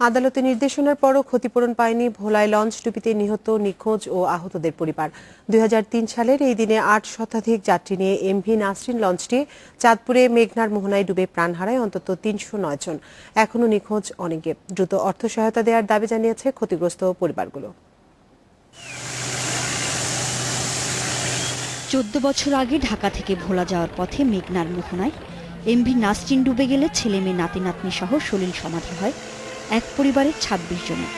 আদালতের নির্দেশনার পরও ক্ষতিপূরণ পায়নি ভোলায় লঞ্চ ডুবিতে নিহত নিখোঁজ ও আহতদের পরিবার। দুই হাজার তিন সালের এই দিনে আট শতাধিক যাত্রী নিয়ে এমভি নাসরিন লঞ্চটি চাঁদপুরে মেঘনার মোহনায় ডুবে প্রাণ হারায় অন্তত তিনশো নয় জন। এখনও নিখোঁজ অনেকে। দ্রুত অর্থ সহায়তা দেওয়ার দাবি জানিয়েছে ক্ষতিগ্রস্ত পরিবারগুলো। চোদ্দ বছর আগে ঢাকা থেকে ভোলা যাওয়ার পথে মেঘনার মোহনায় এমভি নাসরিন ডুবে গেলে ছেলে মেয়ে নাতি নাতনি সহ সলিল সমাধি হয়। এক পরিবারের ২৬ জনের।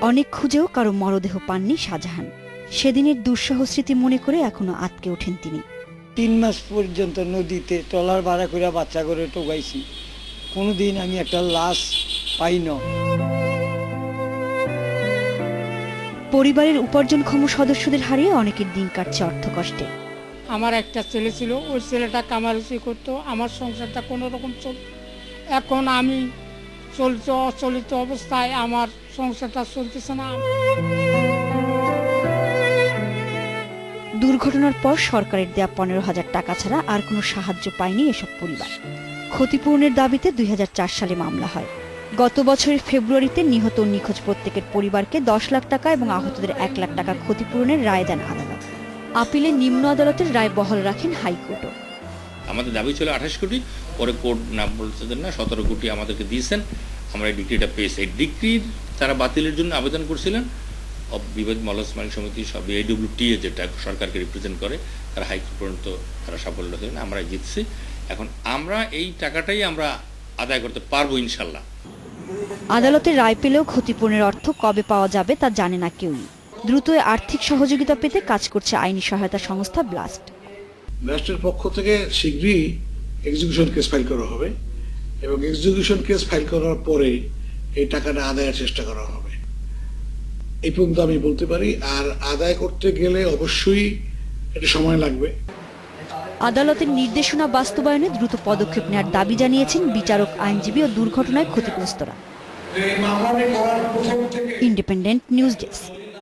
অনেক খুঁজেও কারও মরদেহ পাননি শাহজাহান। সেদিনের দুঃসহ স্মৃতি মনে করে এখনও আটকে ওঠেন তিনি। তিন মাস পর্যন্ত নদীতে ট্রলার ভাড়া করে বাচ্চা করে টোকাইছি কোনোদিন আমি একটা লাশ পাই না। পরিবারের উপার্জনক্ষম সদস্যদের হারিয়ে অনেকের দিন কাটছে অর্থকষ্টে। আমার একটা ছেলে ছিল ওই ছেলেটা কামারুচি করতো আমার সংসারটা কোনো রকম চল এখন আমি চলছে অচলিত অবস্থায় আমার সংসারটা চলতেছে না। দুর্ঘটনার পর সরকারের দেয়া পনেরো হাজার টাকা ছাড়া আর কোনো সাহায্য পায়নি এসব পরিবার। ক্ষতিপূরণের দাবিতে দুই হাজার চার সালে মামলা হয়। গত বছরের ফেব্রুয়ারিতে নিহত নিখোঁজ প্রত্যেকের পরিবারকে দশ লাখ টাকা এবং আহতদের এক লাখ টাকা ক্ষতিপূরণের রায় দেন আদালত। আপিলে নিম্ন আদালতের রায় বহাল রাখেন হাইকোর্টও। আমাদের দাবি ছিল আঠাশ কোটি, পরে কোর্ট না বলতেছেন না, সতেরো কোটি আমাদেরকে দিয়েছেন। আমরা এই ডিগ্রিটা পেয়েছি। এই ডিগ্রির তারা বাতিলের জন্য আবেদন করছিলেন। বিবাদ মলস মালিক সমিতি সব এডব্লিউটিএ যেটা সরকারকে রিপ্রেজেন্ট করে, তারা হাইকোর্ট পর্যন্ত তারা সাফল্য হলেন আমরা জিতছি। এখন আমরা এই টাকাটাই আমরা আদায় করতে পারব ইনশাল্লাহ। আদালতের রায় পেলেও ক্ষতিপূরণের অর্থ কবে পাওয়া যাবে তা জানে না কেউই। দ্রুত আর্থিক সহযোগিতা পেতে কাজ করছে আইনি সহায়তা সংস্থা ব্লাস্ট। রাষ্ট্রের পক্ষ থেকে শীঘ্রই এক্সিকিউশন কেস ফাইল করা হবে এবং এক্সিকিউশন কেস ফাইল করার পরে এই টাকাটা আদায়ের চেষ্টা করা হবে। এই পর্যন্ত আমি বলতে পারি আর আদায় করতে গেলে অবশ্যই এটা সময় লাগবে। আদালতের নির্দেশনা বাস্তবায়নে দ্রুত পদক্ষেপ নেওয়ার দাবি জানিয়েছেন বিচারক আইনজীবী ও দুর্ঘটনায় ক্ষতিগ্রস্তরা। Independent news desk